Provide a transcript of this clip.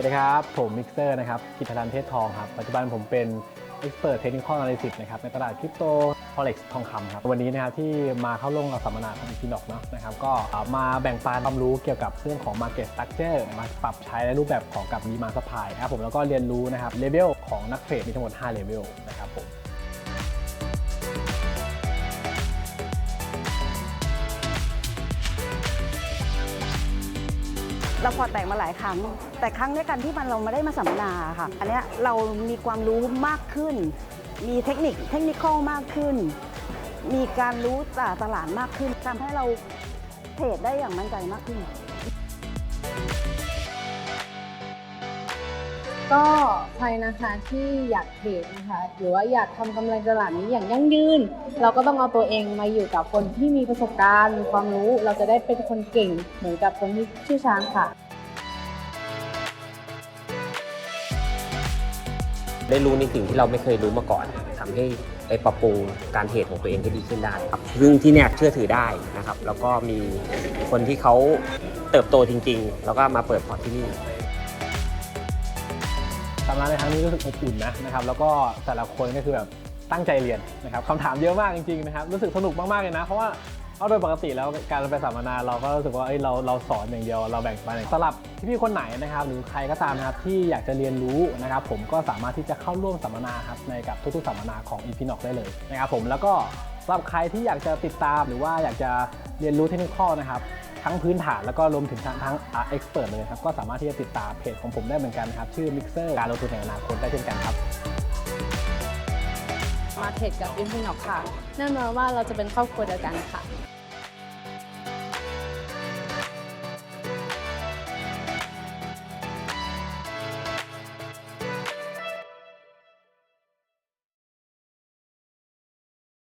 วัสดีครับ ผมมิกเซอร์นะครับกิตทันเทศทองครับ ปัจจุบันผมเป็น Expert Technical Analysis นะครับในตลาดคริปโต Forex ทองคำครับ วันนี้นะครับที่มาเข้าร่วมกับสัมมนาของ Equinox เนาะนะครับก็มาแบ่งปันความรู้เกี่ยวกับเรื่องของ Market Structure มาปรับใช้ในรูปแบบของกับ Demand Supply นะครับผมแล้วก็เรียนรู้นะครับเลเวลของนักเทรดมีทั้งหมด 5 เลเวลนะครับผม เราพอแตแตกมาหลายครั้ง แต่ครั้งในการที่มันเรามาได้มาสัมมนาค่ะ อันเนี้ยเรามีความรู้มากขึ้น มีเทคนิคเทคนิคมากขึ้น มีการรู้จากตลาดมากขึ้นทำให้เราเทรดได้อย่างมั่นใจมากขึ้น ก็ใครนะคะที่อยากเทรดนะคะหรือว่าอยากทำกำไรตลาดนี้อย่างยั่งยืน เราก็ต้องเอาตัวเองมาอยู่กับคนที่มีประสบการณ์มีความรู้เราจะได้เป็นคนเก่งเหมือนกับคนที่ชื่อช้างค่ะ ได้รู้ในสิ่งที่เราไม่เคยรู้มาก่อนทำให้ไปปรับปรุงการเทรดของตัวเองให้ดีขึ้นได้ครับซึ่งที่เนี่ยเชื่อถือได้นะครับ แล้วก็มีคนที่เขาเติบโตจริง ๆ แล้วก็มาเปิดพอร์ตที่นี่ สัมมนในครั้งนี้รู้สึกอบอุ่นนะนะครับแล้วก็แต่ละคนก็คือแบบตั้งใจเรียนนะครับคำถามเยอะมากจริงๆนะครับรู้สึกสนุกมากๆเลยนะ เพราะว่าเอาโดยปกติแล้วการไปสัมมนาเราก็รู้สึกว่าเอ้ยเราเราสอนอย่างเดียวเราแบ่งปันสำหรับพี่ๆคนไหนนะครับ หรือใครก็ตามนะครับที่อยากจะเรียนรู้นะครับ ผมก็สามารถที่จะเข้าร่วมสัมมนาครับในกับทุกๆสัมมนาของ e p i n o x ได้เลยนะครับผมแล้วก็สำหรับใครที่อยากจะติดตามหรือว่าอยากจะเรียนรู้เทคนิคนะครับ ทั้งพื้นฐานแล้วก็รวมถึงทั้งทั้งเอ็กซ์เพรสเลยครับก็สามารถที่จะติดตามเพจของผมได้เหมือนกันครับชื่อ Mixer การลงทุนแห่งอนาคตได้เช่นกันครับมาเทรดกับอินฟินอกค่ะแน่นอนว่าเราจะเป็นครอบครัวเดียวกันค่ะ